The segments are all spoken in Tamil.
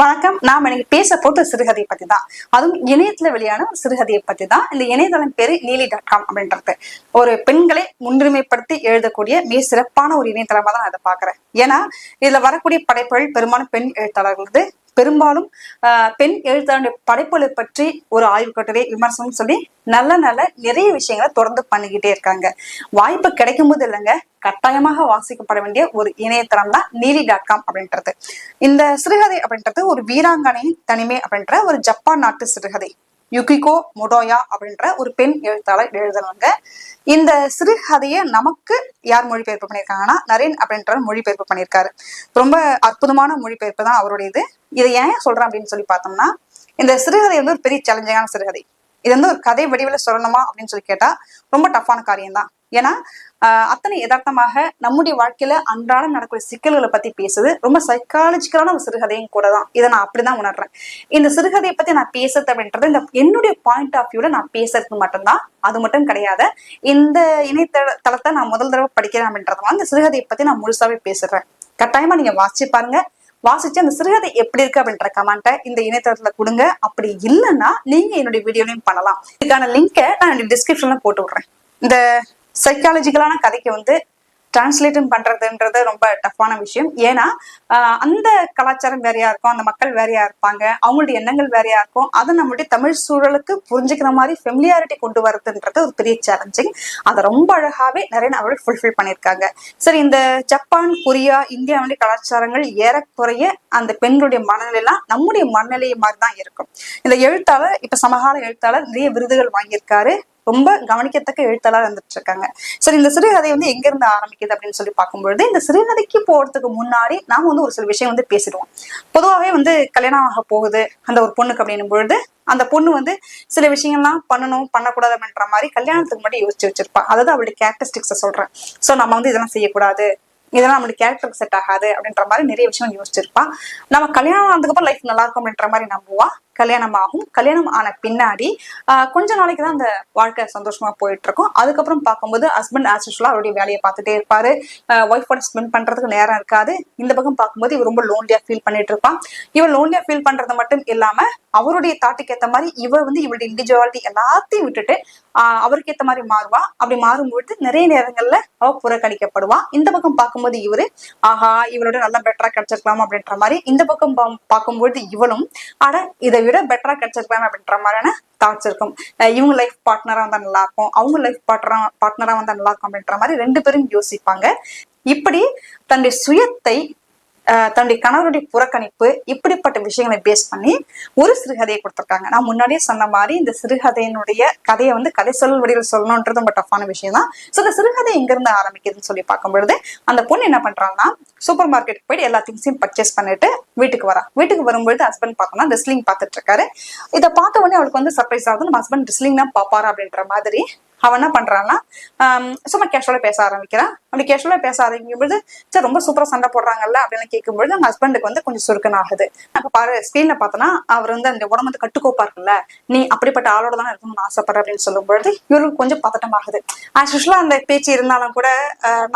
வணக்கம். நாம் இன்னைக்கு பேச போட்ட சிறுகதையை பத்தி தான் அதுவும் இணையத்துல வெளியான ஒரு சிறுகதையை பத்தி தான் இந்த இணையதளம் பேரு நீலி டாட் காம் அப்படின்றது. ஒரு பெண்களை முன்னுரிமைப்படுத்தி எழுதக்கூடிய மிக சிறப்பான ஒரு இணையதளமா தான் நான் இதை பாக்குறேன் ஏன்னா இதுல வரக்கூடிய படைப்புகள் பெரும்பாலும் பெண் எழுத்தாளர்களது. பெரும்பாலும் ஆஹ், பெண் எழுத்தாளருடைய படைப்புகளை பற்றி ஒரு ஆய்வு கட்டுரை விமர்சனம் சொல்லி நல்ல நல்ல நிறைய விஷயங்களை தொடர்ந்து பண்ணிக்கிட்டே இருக்காங்க. வாய்ப்பு கிடைக்கும் போது இல்லைங்க கட்டாயமாக வாசிக்கப்பட வேண்டிய ஒரு இணையதளம் தான் நீலி டாட் காம் அப்படின்றது. இந்த சிறுகதை அப்படின்றது ஒரு வீராங்கனையின் தனிமை அப்படின்ற ஒரு ஜப்பான் நாட்டு சிறுகதை. யுகிகோ மொடோயா அப்படின்ற ஒரு பெண் எழுத்தாளர் எழுதுனாங்க இந்த சிறுகதையை நமக்கு யார் மொழிபெயர்ப்பு பண்ணியிருக்காங்கன்னா நரேன் அப்படின்ற மொழிபெயர்ப்பு பண்ணியிருக்காரு. ரொம்ப அற்புதமான மொழிபெயர்ப்பு தான் அவருடைய இது. இதை ஏன் சொல்றேன் அப்படின்னு சொல்லி பார்த்தோம்னா இந்த சிறுகதை வந்து ஒரு பெரிய சேலஞ்சிங்கான சிறுகதை இது வந்து ஒரு கதை வடிவில் சொல்லணுமா அப்படின்னு சொல்லி கேட்டா ரொம்ப டஃப்பான காரியம் தான். ஏன்னா ஆஹ் அத்தனை யதார்த்தமாக நம்முடைய வாழ்க்கையில அன்றாடம் நடக்கூடிய சிக்கல்களை பத்தி பேசுது. ரொம்ப சைக்காலஜிக்கலான ஒரு சிறுகதையும் கூட தான். இதை நான் அப்படிதான் உணர்றேன். இந்த சிறுகதையை பத்தி நான் பேசுறது அப்படின்றது இந்த என்னுடைய பாயிண்ட் ஆஃப் வியூல நான் பேசுறது மட்டும்தான். அது மட்டும் கிடையாது. இந்த இணையதள தளத்தை நான் முதல் தடவை படிக்கிறேன் அப்படின்றதுனால இந்த சிறுகதையை பத்தி நான் முழுசாவே பேசுறேன். கட்டாயமா நீங்க வாசிச்சு பாருங்க. வாசிச்சு அந்த சிறுகதை எப்படி இருக்கு அப்படின்ற கமெண்ட்டை இந்த இணையதளத்துல கொடுங்க. அப்படி இல்லைன்னா நீங்க என்னுடைய வீடியோலையும் பண்ணலாம். இதுக்கான லிங்கை நான் டிஸ்கிரிப்ஷன்ல போட்டு விடுறேன். இந்த சைக்காலஜிக்கலான கதைக்கு வந்து டிரான்ஸ்லேட்டும் பண்றதுன்றது ரொம்ப டஃப்பான விஷயம். ஏன்னா அந்த கலாச்சாரம் வேறையா இருக்கும் அந்த மக்கள் வேறையா இருப்பாங்க அவங்களுடைய எண்ணங்கள் வேறையா இருக்கும். அதை நம்மளுடைய தமிழ் சூழலுக்கு புரிஞ்சுக்கிற மாதிரி ஃபெமிலியாரிட்டி கொண்டு வரதுன்றது ஒரு பெரிய சேலஞ்சிங் அதை ரொம்ப அழகாவே நிறைய அவர்கள் ஃபுல்ஃபில் பண்ணியிருக்காங்க. சரி இந்த ஜப்பான் கொரியா இந்தியாவுடைய கலாச்சாரங்கள் ஏறக்குறைய அந்த பெண்களுடைய மனநிலைலாம் நம்முடைய மனநிலையை மாதிரி தான் இருக்கும். இந்த எழுத்தாளர் இப்ப சமகால எழுத்தாளர் நிறைய விருதுகள் வாங்கியிருக்காரு. ரொம்ப கவனிக்கத்தக்க எழுத்தாளர் வந்துட்டு இருக்காங்க சரி இந்த சிறுகதை வந்து எங்க இருந்து ஆரம்பிக்குது அப்படின்னு சொல்லி பார்க்கும்பொழுது இந்த சிறுகதைக்கு போறதுக்கு முன்னாடி நாம வந்து ஒரு சில விஷயம் வந்து பேசிடுவோம். பொதுவாகவே வந்து கல்யாணம் ஆக போகுது அந்த ஒரு பொண்ணுக்கு அப்படின்னும் பொழுது அந்த பொண்ணு வந்து சில விஷயங்கள்லாம் பண்ணணும் பண்ணக்கூடாது அப்படின்ற மாதிரி கல்யாணத்துக்கு முன்னாடி யோசிச்சு வச்சிருப்பா. அதாவது அவளுடைய கேரக்டரிஸ்டிக்ஸை சொல்றேன். சோ நம்ம வந்து இதெல்லாம் செய்யக்கூடாது இதெல்லாம் நம்மளுக்கு கேரக்டருக்கு செட் ஆகாது அப்படின்ற மாதிரி நிறைய விஷயம் யோசிச்சிருப்பா. நம்ம கல்யாணம் ஆனதுக்கு அப்புறம் லைஃப் நல்லா இருக்கும் அப்படின்ற மாதிரி நம்புவா. கல்யாணம் ஆகும் கல்யாணம் ஆன பின்னாடி கொஞ்ச நாளைக்கு தான் அந்த வாழ்க்கை சந்தோஷமா போயிட்டு இருக்கும் அதுக்கப்புறம் பார்க்கும்போது ஹஸ்பண்ட் ஆஸ் யூஸ்வலா அவருடைய வேலையை பார்த்துட்டே இருப்பாரு. ஒய்ஃபோட ஸ்பெண்ட் பண்றதுக்கு நேரம் இருக்காது. இந்த பக்கம் பார்க்கும்போது இவர் ரொம்ப லோன்லியா ஃபீல் பண்ணிட்டு இருப்பான். இவன் லோன்லியா ஃபீல் பண்றது மட்டும் இல்லாம அவருடைய தாட்டுக்கு ஏத்த மாதிரி இவர் வந்து இவருடைய இண்டிவிஜுவாலிட்டி எல்லாத்தையும் விட்டுட்டு ஆஹ் அவருக்கு ஏத்த மாதிரி மாறுவா. அப்படி மாறும்பொழுது நிறைய நேரங்கள்ல அவ புறக்கணிக்கப்படுவா. இந்த பக்கம் பார்க்கும்போது இவரு ஆஹா இவளோட நல்லா பெட்டரா கிடைச்சிருக்கலாம் அப்படின்ற மாதிரி இந்த பக்கம் பா- பார்க்கும்பொழுது இவளும் ஆனா இதை விட பெட்டரா கிடைச்சிருக்கலாம் அப்படின்ற மாதிரியான தாட்ஸ் இருக்கும். இவங்க லைஃப் பார்ட்னரா வந்தா நல்லா இருக்கும் அவங்க லைஃப் பார்ட்னரா பார்ட்னரா வந்தா நல்லா இருக்கும் அப்படின்ற மாதிரி ரெண்டு பேரும் யோசிப்பாங்க. இப்படி தன்னுடைய சுயத்தை தன்னுடைய கணவருடைய புறக்கணிப்பு இப்படிப்பட்ட விஷயங்களை பேஸ் பண்ணி ஒரு சிறுகதையை கொடுத்துருக்காங்க. நான் முன்னாடியே சொன்ன மாதிரி இந்த சிறுகதையினுடைய கதையை வந்து கதை சொல் வடிவில் சொல்லணுன்றது ரொம்ப டஃப்பான விஷயம் தான். ஸோ இந்த சிறுகதை எங்கிருந்து ஆரம்பிக்குதுன்னு சொல்லி பார்க்கும் பொழுது அந்த பொண்ணு என்ன பண்றாங்கன்னா சூப்பர் மார்க்கெட்டுக்கு போயிட்டு எல்லா திங்ஸையும் பர்ச்சேஸ் பண்ணிட்டு வீட்டுக்கு வரா. வீட்டுக்கு வரும்பொழுது ஹஸ்பண்ட் பார்த்தோம்னா ரெஸ்லிங் பார்த்துட்டு இருக்காரு. இதை பார்த்த உடனே அவளுக்கு வந்து சர்ப்ரைஸ் ஆகுது. நம்ம ஹஸ்பண்ட் ரெஸ்லிங் தான் பார்ப்பாரா அப்படின்ற மாதிரி அவன் என்ன பண்றான்னா சும்மா கேஷுவலா பேச ஆரம்பிக்கிறான். அப்படி கேஷுவலா பேச ஆரம்பிக்கும்போது சார் ரொம்ப சூப்பரா சண்டை போடுறாங்கல்ல? அப்படின்னு கேட்கும்பொழுது அவங்க ஹஸ்பண்டுக்கு வந்து கொஞ்சம் சுருக்கன் ஆகுது. அப்ப பாரு ஸ்கிரீன்ல பார்த்தோன்னா அவர் வந்து அந்த உடம்பு வந்து கட்டுக்கோப்பா இருக்குல்ல நீ அப்படிப்பட்ட ஆளோட தான் இருக்கணும்னு ஆசைப்படுற? அப்படின்னு சொல்லும்பொழுது இவருக்கு கொஞ்சம் பதட்டம் ஆகுது. ஆஸ் யூஸ்வலா அந்த பேச்சு இருந்தாலும் கூட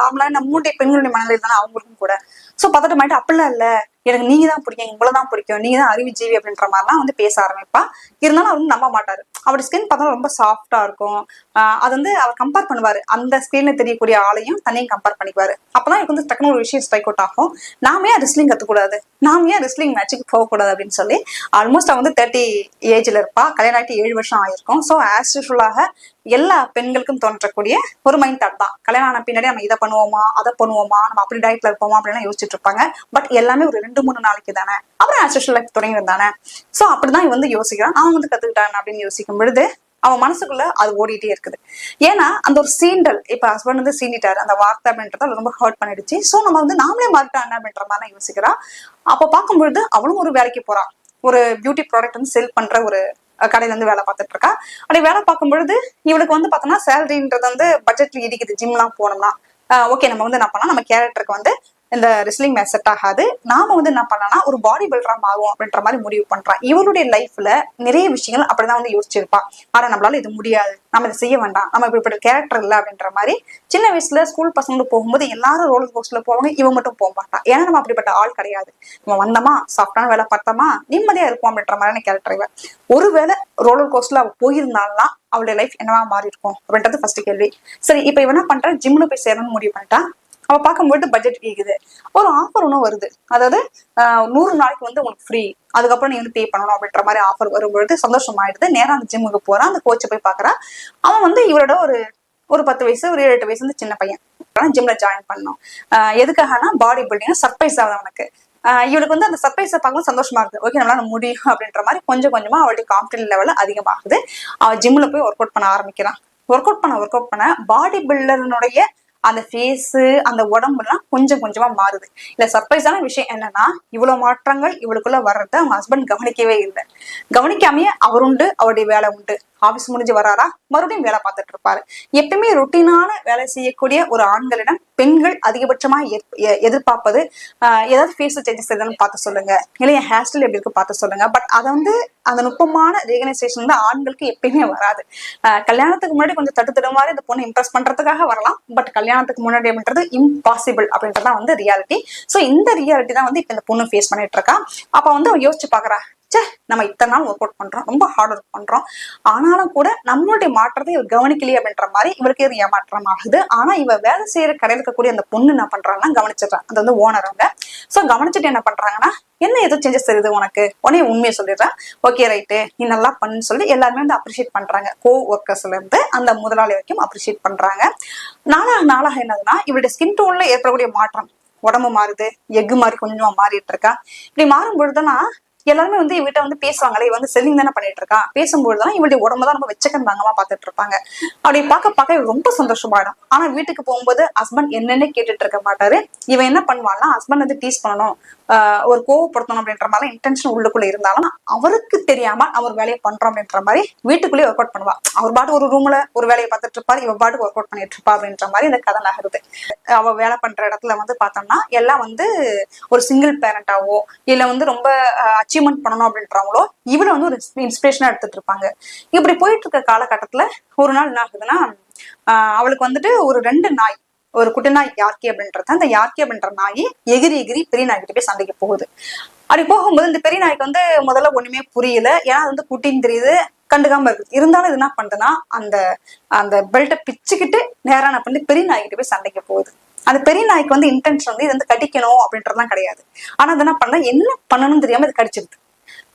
நார்மலா நம்மளுடைய பெண்களுடைய மனநிலை தானே அவங்களுக்கும் கூட. சோ பதட்டமாயிட்டு அப்படிலாம் இல்ல. எனக்கு நீங்க தான் பிடிக்கும். உங்களை தான் பிடிக்கும். நீங்க தான் அறிவு ஜீவி அப்படின்ற மாதிரிலாம் வந்து பேச ஆரம்பிப்பா. இருந்தாலும் அவர் நம்ப மாட்டாரு. அவருடைய ஸ்கின் பார்த்தா ரொம்ப சாஃப்டா இருக்கும். ஆஹ் அது வந்து அவர் கம்பேர் பண்ணுவாரு. அந்த ஸ்கின்ல தெரியக்கூடிய ஆளையும் தன்னையும் கம்பேர் பண்ணிக்குவாரு. அப்பதான் எனக்கு வந்து டக்குனு ஒரு விஷயம் ஸ்ட்ரைக் அவுட் ஆகும். நாம ஏன் ரெஸ்லிங் கத்துக்கூடாது? நாம ஏன் ரெஸ்லிங் மேட்சுக்கு போகக்கூடாது அப்படின்னு சொல்லி ஆல்மோஸ்ட் அவன் வந்து தேர்ட்டி ஏஜ்ல இருப்பா. கல்யாணம் ஆகிட்டு ஏழு வருஷம் ஆயிருக்கும். ஸோ ஆஸ் யூஸ்வலாக எல்லா பெண்களுக்கும் தோன்றக்கூடிய ஒரு மைண்ட் தாட் தான். கல்யாணம் ஆன பின்னாடி நம்ம இதை பண்ணுவோமா அதை பண்ணுவோமா நம்ம அப்படி டயட்ல இருப்போமா அப்படின்னு யோசிச்சுட்டு இருப்பாங்க. பட் எல்லாமே ஒரு ரெண்டு மூணு நாளைக்கு தானே. அப்புறம் ஆஸ் லைஃப் தொடங்கி தானே. ஸோ அப்படிதான் வந்து யோசிக்கிறான். அவன் வந்து கத்துக்கிட்டான் அப்படின்னு யோசிக்கும் பொழுது அவன் மனசுக்குள்ள அது ஓடிட்டே இருக்குது. ஏன்னா அந்த ஒரு சீண்டல் இப்ப ஹஸ்பண்ட் வந்து சீண்டிட்டாரு. அந்த வார்த்தை அப்படின்றத ரொம்ப ஹர்ட் பண்ணிடுச்சு. சோ நம்ம வந்து நாமளே மாறிட்டான் அப்படின்ற மாதிரி யோசிக்கிறான். அப்ப பார்க்கும்பொழுது அவளும் ஒரு வேலைக்கு போறான் ஒரு பியூட்டி ப்ராடக்ட் வந்து செல் பண்ற ஒரு கடையில இருந்து வேலை பார்த்துட்டு இருக்கா. அப்படி வேலை பார்க்கும் பொழுது இவளுக்கு வந்து பார்த்தோம்னா சேலரின்றது வந்து பட்ஜெட்ல இடிக்குது. ஜிம்லாம் போனோம்னா ஓகே நம்ம வந்து என்ன பண்ணலாம்? நம்ம கேரக்டருக்கு வந்து இந்த ரெஸ்லிங் மேட்ச் செட் ஆகாது. நாம வந்து என்ன பண்ணலாம் ஒரு பாடி பில்டரா மாறுவோம் அப்படின்ற மாதிரி முடிவு பண்றான் இவருடைய லைஃப்ல நிறைய விஷயங்கள் அப்படிதான் வந்து யோசிச்சிருப்பா. ஆனா நம்மளால இது முடியாது. நம்ம இதை செய்ய வேண்டாம். நம்ம இப்படிப்பட்ட கேரக்டர் இல்லை அப்படின்ற மாதிரி சின்ன வயசுல ஸ்கூல் பசங்களுக்கு போகும்போது எல்லாரும் ரோலர் கோஸ்ட்ல போவாங்க. இவன் மட்டும் போக மாட்டான் ஏன்னா நம்ம அப்படிப்பட்ட ஆள் கிடையாது. நம்ம வந்தோமா? சாப்பிட்டான? வேலை பார்த்தோமா? நிம்மதியா இருப்போம் அப்படின்ற மாதிரியான கேரக்டர் இவன். ஒருவேளை ரோலர் கோஸ்ட்ல அவ போயிருந்தாலாம் அவளுடைய லைஃப் என்னவா மாறி இருக்கும் அப்படின்றது ஃபர்ஸ்ட் கேள்வி. சரி இப்போ இவனா பண்றான் ஜிம்ல போய் சேரணும்னு முடிவு பண்ணிட்டான் அவ பார்க்கும்போது பட்ஜெட் கேட்குது ஒரு ஆஃபர் ஒன்றும் வருது. அதாவது நூறு நாளைக்கு வந்து உங்களுக்கு ஃப்ரீ அதுக்கப்புறம் நீ வந்து பே பண்ணணும் அப்படின்ற மாதிரி ஆஃபர் வரும்பொழுது சந்தோஷமாயிடுது. நேரம் அந்த ஜிம்முக்கு போறான். அந்த கோச்சை போய் பார்க்குறான் அவன் வந்து இவரோட ஒரு ஒரு பத்து வயசு ஒரு ஏழு எட்டு வயசு வந்து சின்ன பையன். ஜிம்ல ஜாயின் பண்ணோம் ஆஹ், எதுக்காகனா பாடி பில்டிங் சர்ப்ரைஸ் ஆகுது அவனுக்கு. இவளுக்கு வந்து அந்த சர்ப்ரைஸை பார்க்கும் சந்தோஷமா இருக்குது. ஓகே நம்மளால முடியும் அப்படின்ற மாதிரி கொஞ்சம் கொஞ்சமா அவளுடைய காம்படிட்டிவ் லெவல் அதிகமாகுது. அவள் ஜிம்ல போய் ஒர்க் அவுட் பண்ண ஆரம்பிக்கிறான். ஒர்க் அவுட் பண்ண ஒர்க் அவுட் பண்ண பாடி பில்டர்னுடைய அந்த ஃபேஸு அந்த உடம்புலாம் கொஞ்சம் கொஞ்சமா மாறுது. இல்ல சர்ப்ரைஸான விஷயம் என்னன்னா இவ்வளவு மாற்றங்கள் இவளுக்குள்ள வர்றத அவங்க ஹஸ்பண்ட் கவனிக்கவே இல்லை. கவனிக்காமையே அவருண்டு அவருடைய வேலை உண்டு. ஆபீஸ் முடிஞ்சு வராரா? மறுபடியும் வேலை பார்த்துட்டு இருப்பாரு. எப்பயுமே ருட்டீனான வேலை செய்யக்கூடிய ஒரு ஆண்களிடம் பெண்கள் அதிகபட்சமா எ- எதிர்பார்ப்பது ஏதாவது ஃபேஸ் சேஞ்சஸ் எதுன்னு பார்த்து சொல்லுங்க. இல்லை என் ஹேர் ஸ்டைல் எப்படி இருக்கு பார்த்து சொல்லுங்க. பட் அதை வந்து அந்த நுட்பமான ரீகனைசேஷன் வந்து ஆண்களுக்கு எப்பயுமே வராது. ஆஹ், கல்யாணத்துக்கு முன்னாடி கொஞ்சம் தட்டு தடுமாறி மாதிரி இந்த பொண்ணு இம்ப்ரெஸ் பண்றதுக்காக வரலாம். பட் கல்யாணத்துக்கு முன்னாடி அப்படின்றது இம்பாசிபிள் அப்படின்றதான் வந்து ரியாலிட்டி ஸோ இந்த ரியாலிட்டி தான் வந்து இப்போ இந்த பொண்ணு ஃபேஸ் பண்ணிட்டு இருக்கா. அப்ப வந்து யோசிச்சு பாக்குறா சே நம்ம இத்தனை நாள் ஒர்க் அவுட் பண்றோம் ரொம்ப ஹார்ட் ஒர்க் பண்றோம். ஆனாலும் கூட நம்மளுடைய மாற்றத்தை இவர் கவனிக்கலையே அப்படின்ற மாதிரி இவருக்கு இது ஏமாற்றம் ஆகுது ஆனா இவ வேலை செய்யற கடையில் இருக்கக்கூடிய அந்த பொண்ணு என்ன பண்றாங்கன்னா கவனிச்சிடுறான் அது வந்து ஓனர் அவங்க. சோ கவனிச்சுட்டு என்ன பண்றாங்கன்னா என்ன ஏதோ சேஞ்சஸ் தெரியுது உனக்கு? உடனே உண்மையை சொல்லிடுறேன். ஓகே ரைட்டு நீ நல்லா பண்ணுன்னு சொல்லி எல்லாருமே வந்து அப்ரிஷியேட் பண்றாங்க. கோ ஒர்க்கர்ஸ்ல இருந்து அந்த முதலாளி வரைக்கும் அப்ரிஷியேட் பண்றாங்க. நாளாக நாளாக என்னதுன்னா இவருடைய ஸ்கின் டோன்ல ஏற்படக்கூடிய மாற்றம். உடம்பு மாறுது எஃகு மாதிரி கொஞ்சமா மாறிட்டு இருக்கா. இப்படி மாறும் பொழுதுனா எல்லாருமே வந்து இவகிட்ட வந்து பேசுவாங்களே இவ வந்து செல்லிங் தானே பண்ணிட்டு இருக்கா தான் இவளுடைய உடம்பு தான் ரொம்ப வெச்சக்கன் தாங்கமா பாத்துட்டு இருப்பாங்க அப்படி பார்க்க பார்க்க இவ ரொம்ப சந்தோஷமாயிடும். ஆனா வீட்டுக்கு போகும்போது ஹஸ்பண்ட் என்னன்னு கேட்டுட்டு இருக்க மாட்டாரு. இவன் என்ன பண்ணுவான்னா ஹஸ்பண்ட் வந்து டீஸ் பண்ணணும் ஒரு கோவப்படுத்தணும் அப்படின்ற மாதிரி இன்டென்ஷன் உள்ளுக்குள்ள இருந்தாலும் அவருக்கு தெரியாம அவர் வேலையை பண்றோம் அப்படின்ற மாதிரி வீட்டுக்குள்ளேயே ஒர்க் அவுட் பண்ணுவா. அவர் பாட்டு ஒரு ரூம்ல ஒரு வேலையை பார்த்துட்டு இருப்பார் இவ பாட்டுக்கு ஒர்க் அவுட் பண்ணிட்டு இருப்பா அப்படின்ற மாதிரி இந்த கதை நகருது. அவ வேலை பண்ற இடத்துல வந்து பார்த்தோம்னா எல்லாம் வந்து ஒரு சிங்கிள் பேரண்டாவோ இல்ல வந்து ரொம்ப அச்சீவ்மெண்ட் பண்ணணும் அப்படின்றாங்களோ இவளை வந்து ஒரு இன்ஸ்பிரேஷனா எடுத்துட்டு இருப்பாங்க இப்படி போயிட்டு இருக்க காலகட்டத்துல ஒரு நாள் என்ன ஆகுதுன்னா ஆஹ் அவளுக்கு வந்துட்டு ஒரு ரெண்டு நாய் ஒரு குட்டி நாய் யார்கி அப்படின்றது அந்த யார்கி அப்படின்ற நாய் எகிரி எகிரி பெரிய நாய்கிட்ட போய் சண்டைக்கு போகுது. அப்படி போகும்போது இந்த பெரிய நாய்க்கு வந்து முதல்ல ஒண்ணுமே புரியல. ஏன்னா அது வந்து குட்டின்னு தெரியுது கண்டுக்காம இருக்குது. இருந்தாலும் இது என்ன பண்ணுதுன்னா அந்த அந்த பெல்ட்டை பிச்சுக்கிட்டு நேரான பண்ணி பெரிய நாய்கிட்ட போய் சண்டைக்கு போகுது. அந்த பெரிய நாய்க்கு வந்து இன்டென்ஷன் வந்து இது வந்து கடிக்கணும் அப்படின்றதுலாம் கிடையாது. ஆனா அது என்ன பண்ண என்ன பண்ணணும்னு தெரியாம இது கடிச்சிருது.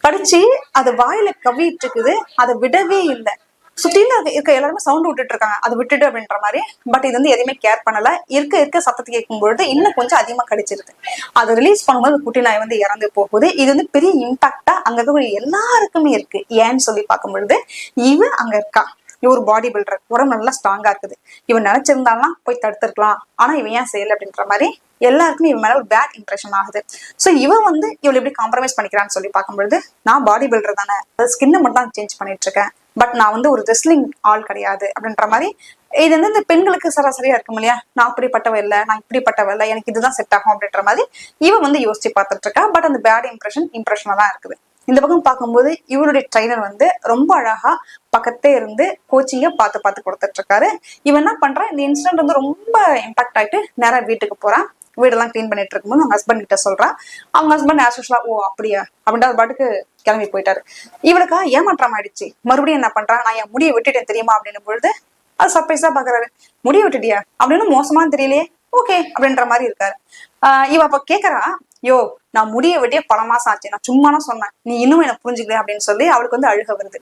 கடிச்சு அது வாயில கவிட்டு இருக்குது அதை விடவே இல்லை. சுத்தில இருக்க எல்லாருமே சவுண்ட் விட்டுட்டு இருக்காங்க. அதை விட்டுட்டு அப்படின்ற மாதிரி. பட் இது வந்து எதையுமே கேர் பண்ணல. இருக்க இருக்க சத்தத்தை கேட்கும் பொழுது இன்னும் கொஞ்சம் அதிகமா கடிச்சிருது. அதை ரிலீஸ் பண்ணும்போது குட்டி நாய் வந்து இறந்து போகுது. இது வந்து பெரிய இம்பாக்டா அங்க இருக்கக்கூடிய எல்லாருக்குமே இருக்கு. ஏன்னு சொல்லி பார்க்கும் பொழுது இவன் அங்க இருக்கா. இவர் பாடி பில்டர் உடம்பு நல்லா ஸ்ட்ராங்கா இருக்குது. இவன் நினைச்சிருந்தாலாம் போய் தடுத்திருக்கலாம். ஆனா இவன் ஏன் செய்யல அப்படின்ற மாதிரி எல்லாருக்குமே இவன் மேல ஒரு பேட் இம்ப்ரெஷன் ஆகுது. சோ இவன் வந்து இவளை எப்படி காம்ப்ரமைஸ் பண்ணிக்கிறான்னு சொல்லி பார்க்கும்பொழுது நான் பாடி பில்டர் தானே. ஸ்கின்னை மட்டும் தான் சேஞ்ச் பண்ணிட்டு இருக்கேன் பட் நான் வந்து ஒரு ரெஸ்லிங் ஆள் கிடையாது அப்படின்ற மாதிரி இது வந்து இந்த பெண்களுக்கு சராசரியா இருக்கும் இல்லையா? நான் அப்படிப்பட்டவ இல்லை நான் இப்படிப்பட்டவ இல்லை எனக்கு இதுதான் செட் ஆகும் அப்படின்ற மாதிரி இவன் வந்து யோசிச்சு பார்த்துட்டு இருக்கா பட் அந்த பேட் இம்ப்ரெஷன் இம்ப்ரெஷனா தான் இருக்குது. இந்த பக்கம் பார்க்கும்போது இவருடைய ட்ரைனர் வந்து ரொம்ப அழகா பக்கத்தே இருந்து கோச்சிங்க பார்த்து பார்த்து கொடுத்துட்டு இருக்காரு இவன் என்ன பண்றான்? இந்த இன்சிடென்ட் வந்து ரொம்ப இம்பாக்ட் ஆயிட்டு நேரம் வீட்டுக்கு போறான். வீடெல்லாம் க்ளீன் பண்ணிட்டு இருக்கும்போது அவங்க ஹஸ்பண்ட் கிட்ட சொல்றான். அவங்க ஹஸ்பண்ட் ஆஸ்யூஷலா ஓ அப்படியா? அப்படின்ட்டு அது பாட்டுக்கு கிளம்பி போயிட்டாரு. இவளுக்கா ஏமாற்றம் ஆயிடுச்சு. மறுபடியும் என்ன பண்றான்? நான் என் முடியை விட்டுட்டேன் தெரியுமா? அப்படின்னும் பொழுது அது சர்ப்ரைஸா பாக்குறாரு முடிய விட்டுட்டியா? அப்படின்னு மோசமான்னு தெரியலையே. ஓகே அப்படின்ற மாதிரி இருக்காரு. ஆஹ் இவ அப்ப கேக்குறா யோ நான் முடிய வெட்டியே பல மாசம் ஆச்சு நான் சும்மானா சொன்னேன். நீ இன்னும் என்ன புரிஞ்சுக்கல அப்படின்னு சொல்லி அவளுக்கு வந்து அழுக வருது.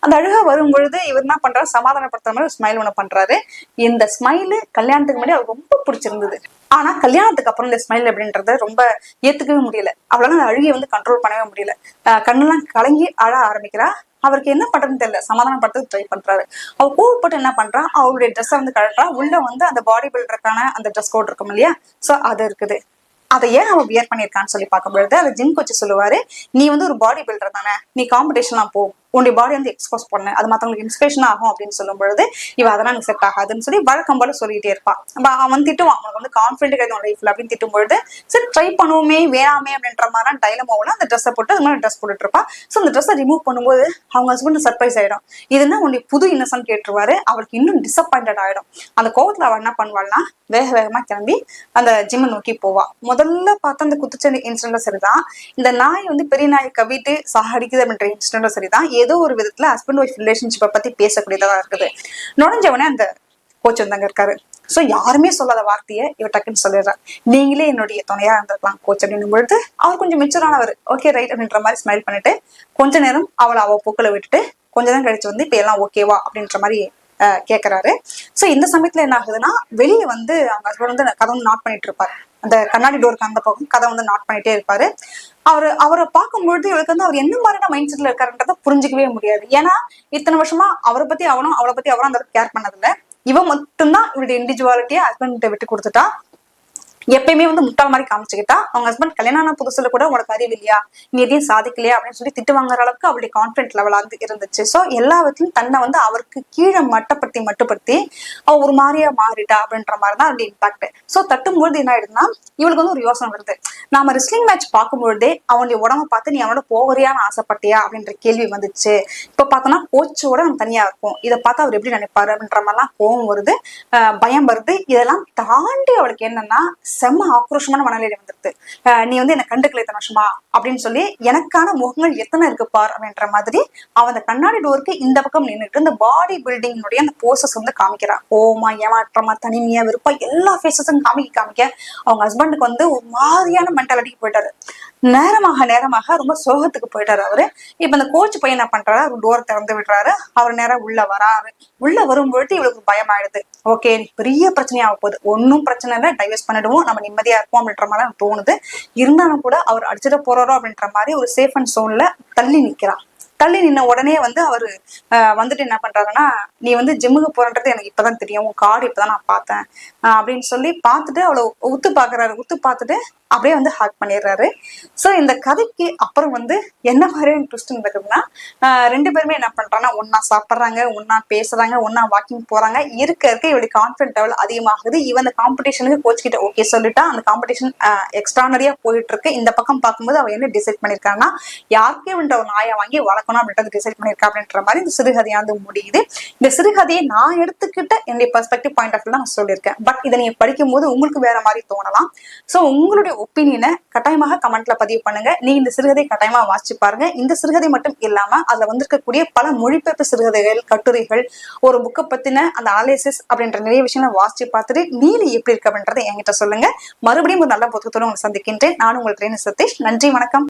அந்த அழுக வரும் பொழுது இவர் என்ன பண்றாரு? சமாதானப்படுத்துற மாதிரி ஒரு ஸ்மைல் ஒன்று பண்றாரு. இந்த ஸ்மைலு கல்யாணத்துக்கு முன்னாடி அவருக்கு ரொம்ப பிடிச்சிருந்தது. ஆனா கல்யாணத்துக்கு அப்புறம் இந்த ஸ்மைல் அப்படின்றத ரொம்ப ஏத்துக்கவே முடியல. அவளால அந்த அழுகையை வந்து கண்ட்ரோல் பண்ணவே முடியல. ஆஹ் கண்ணெல்லாம் கலங்கி அழ ஆரம்பிக்கிறா. அவருக்கு என்ன பண்றதுன்னு தெரியல. சமாதானப்படுத்த ட்ரை பண்றாரு. அவ கோவப்பட்டு என்ன பண்றா? அவருடைய ட்ரெஸ்ஸை வந்து கழட்டா உள்ள வந்து அந்த பாடி பில்டருக்கான அந்த ட்ரெஸ் கோட் இருக்கும் இல்லையா? சோ அது இருக்குது. அதை ஏன் அவன் வியர் பண்ணியிருக்கான்னு சொல்லி பார்க்கும்பொழுது அது ஜிம் கோச்சு சொல்லுவாரு நீ வந்து ஒரு பாடி பில்டர் தானே நீ காம்படிஷன்லாம் போ உன்னுடைய பாடி வந்து எக்ஸ்போஸ் பண்ணு. அது மத்தவங்களுக்கு இன்ஸ்பிரேஷன் ஆகும் அப்படின்னு சொல்லும் பொழுது இவ அதெல்லாம் எனக்கு செட் ஆகாதுன்னு சொல்லி வழக்கம் போல சொல்லிட்டே இருப்பான் அப்ப அவன் திட்டுவான். அவனுக்கு வந்து கான்ஃபிடென்ட் கிடையாது லைஃப்ல அப்படின்னு திட்டும் பொழுது சரி ட்ரை பண்ணுவோமே வேணாமே அப்படின்ற மாதிரி டைலமாவில் அந்த ட்ரெஸ்ஸை போட்டு அது மாதிரி ட்ரெஸ் போட்டுட்டு இருப்பா. ஸோ அந்த ட்ரெஸ்ஸை ரிமூவ் பண்ணும்போது அவங்க ஹஸ்பண்ட் சர்ப்ரைஸ் ஆயிடும். இதுன்னா உன்னுடைய புது இன்னசென்ட் கேட்டுருவாரு. அவளுக்கு இன்னும் டிசப்பாயிண்டட் ஆயிடும். அந்த கோவத்தில் அவள் என்ன பண்ணுவாள்னா வேக வேகமா கிளம்பி அந்த ஜிம்மை நோக்கி போவா. முதல்ல பார்த்த அந்த குத்துச்சண்டை இன்சிடென்ட்ல சரிதான். இந்த நாய் வந்து பெரிய நாயை கவிட்டு சாகடிக்குது அப்படின்ற இன்சிடென்ட்ல சரிதான். ஏதோ ஒரு விதத்துல ஹஸ்பண்ட் ஒய்ஃப் ரிலேஷன்ஷிப்பை பத்தி பேசக்கூடியதா இருக்குது. நுழைஞ்சவனே அந்த கோச் வந்தாங்க இருக்காரு. சோ யாருமே சொல்லாத வார்த்தையை இவர் டக்குன்னு சொல்லிடுறார் நீங்களே என்னுடைய துணையா இருந்திருக்கலாம் கோச் அப்படின்னும் பொழுது அவர் கொஞ்சம் மெச்சூரானவர் ஓகே ரைட் அப்படின்ற மாதிரி ஸ்மைல் பண்ணிட்டு கொஞ்ச நேரம் அவளை அவ பூக்களை விட்டுட்டு கொஞ்ச நேரம் கழிச்சு வந்து இப்போ எல்லாம் ஓகேவா அப்படின்ற மாதிரி அஹ், ஸோ சோ இந்த சமயத்துல என்ன ஆகுதுன்னா வெளியே வந்து அவங்க ஹஸ்பண்ட் வந்து கதவு நாட் பண்ணிட்டு இருப்பாரு. அந்த கண்ணாடி டோருக்கு அந்த பக்கம் கதை வந்து நாட் பண்ணிட்டே இருப்பாரு. அவர் அவரை பார்க்கும்பொழுது இவளுக்கு வந்து அவர் என்ன மாதிரியான மைண்ட் செட்ல இருக்காருன்றத புரிஞ்சுக்கவே முடியாது. ஏன்னா இத்தனை வருஷமா அவரை பத்தி அவனும் அவளை பத்தி அவரும் அந்த கேர் பண்ணதில்லை. இவன் மட்டும்தான் இவருடைய இண்டிவிஜுவாலிட்டியை ஹஸ்பண்ட் விட்டு கொடுத்துட்டா எப்பயுமே வந்து முட்டாள் மாதிரி காமிச்சுக்கிட்டா அவங்க ஹஸ்பண்ட் கல்யாணம் ஆன புதுசுல கூட உனக்கு அறிவு இல்லையா? நீ எதையும் சாதிக்கலையா? அப்படின்னு சொல்லி திட்டு வாங்குற அளவுக்கு அவளுடைய கான்பிடன்ட் லெவலா வந்து இருந்துச்சு. சோ எல்லாவற்றிலும் தன்னை வந்து அவருக்கு கீழே மட்டப்படுத்தி மட்டுப்படுத்தி அவ ஒரு மாதிரியா மாறிட்டா? அப்படின்ற மாதிரி தான் அவருடைய இம்பாக்ட் சோ தட்டும்பொழுது என்ன ஆயிடுதுன்னா இவளுக்கு வந்து ஒரு யோசனை வருது. நாம ரெஸ்லிங் மேட்ச் பார்க்கும்பொழுதே அவனுடைய உடம்ப பார்த்து நீ அவனோட போகிறியான்னு ஆசைப்பட்டியா? அப்படின்ற கேள்வி வந்துச்சு. இப்ப பார்த்தோம்னா கோச்சோட நம்ம தனியா இருக்கும் இதை பார்த்து அவர் எப்படி நினைப்பாரு அப்படின்ற மாதிரிலாம் கோவம் வருது. ஆஹ் பயம் வருது. இதெல்லாம் தாண்டி அவளுக்கு என்னன்னா செம்ம ஆக்ரோஷமான மனநிலை வந்துருது. நீ வந்து என்ன கண்டுக்கல இத்தனை வருஷமா? அப்படின்னு சொல்லி எனக்கான முகங்கள் எத்தனை இருக்கு பார் அப்படின்ற மாதிரி அவன் அந்த கண்ணாடி டோருக்கு இந்த பக்கம் நின்றுட்டு இந்த பாடி பில்டிங்கினுடைய அந்த போசஸ் வந்து காமிக்கிறான் கோமா ஏமாற்றமா தனிமையா விருப்பம் எல்லா ஃபேஸஸும் காமிக்க காமிக்க அவங்க ஹஸ்பண்டுக்கு வந்து ஒரு மாதிரியான மென்டாலிட்டிக்கு போயிட்டாரு. நேரமாக நேரமாக ரொம்ப சோகத்துக்கு போயிட்டாரு அவரு. இப்ப இந்த கோச் பையன் என்ன பண்றாரு? அவர் டோர் திறந்து விடுறாரு. அவர் நேரம் உள்ள வராரு. உள்ள வரும்பொழுது இவளுக்கு பயம் ஆயிடுது ஓகே பெரிய பிரச்சனையா போகுது. ஒன்னும் பிரச்சனை இல்லை. டைவர்ஸ் பண்ணிடுவோம். நம்ம நிம்மதியா இருப்போம் அப்படின்ற மாதிரி எனக்கு தோணுது. இருந்தாலும் கூட அவர் அடிச்சிட போறாரோ அப்படின்ற மாதிரி ஒரு சேஃப் அண்ட் சோன்ல தள்ளி நிக்கிறான். தள்ளி நின்ன உடனே வந்து அவரு ஆஹ் வந்துட்டு என்ன பண்றாருன்னா நீ வந்து ஜிம்முக்கு போறன்றது எனக்கு இப்பதான் தெரியும். உன் கார்டு இப்பதான் நான் பார்த்தேன். அப்படின்னு சொல்லி பார்த்துட்டு அவளை உத்து பாக்குறாரு உத்து பார்த்துட்டு அப்படியே வந்து ஹாக் பண்ணிடுறாரு. ஸோ இந்த கதைக்கு அப்புறம் வந்து என்ன மாதிரியான ட்விஸ்ட் நடக்குதுன்னா ரெண்டு பேருமே என்ன பண்றாங்கன்னா ஒன்னா சாப்பிடுறாங்க ஒன்னா பேசுறாங்க ஒன்னா வாக்கிங் போறாங்க. இருக்க இருக்க இவருடைய கான்ஃபிடன்ட் லெவல் அதிகமாகுது. இவன் அந்த காம்படிஷனுக்கு கோச் கிட்ட ஓகே சொல்லிட்டா அந்த காம்படிஷன் எக்ஸ்ட்ரானரியா போயிட்டு இருக்கு இந்த பக்கம் பார்க்கும்போது அவ என்ன டிசைட் பண்ணிருக்காங்கன்னா யாருக்கே வேண்ட ஒரு நாயை வாங்கி வளர்க்கணும் அப்படின்றது டிசைட் பண்ணிருக்கா அப்படின்ற மாதிரி இந்த வந்து முடியுது. இந்த சிறுகதையை நான் எடுத்துக்கிட்ட என்னுடைய பெர்ஸ்பெக்டிவ் பாயிண்ட் ஆஃப் நான் சொல்லியிருக்கேன். பட் இதை நீங்க படிக்கும் போது உங்களுக்கு வேற மாதிரி தோணலாம். சோ உங்களுடைய ஒப்பீனியனை கட்டாயமாக கமெண்ட்ல பதிவு பண்ணுங்க. நீ இந்த சிறுகதை கட்டாயமா வாசிச்சு பாருங்க. இந்த சிறுகதை மட்டும் இல்லாம அதுல வந்திருக்கக்கூடிய பல மொழிபெயர்ப்பு சிறுகதைகள் கட்டுரைகள் ஒரு புக்கை பத்தின அந்த அனாலிசிஸ் அப்படின்ற நிறைய விஷயங்களை வாசிச்சு பார்த்துட்டு நீலி எப்படி இருக்கு அப்படின்றத என்கிட்ட சொல்லுங்க. மறுபடியும் ஒரு நல்ல புத்தகத்தோடு உங்களை சந்திக்கின்றேன். நான் உங்கள் ட்ரெயின் சதீஷ். நன்றி வணக்கம்.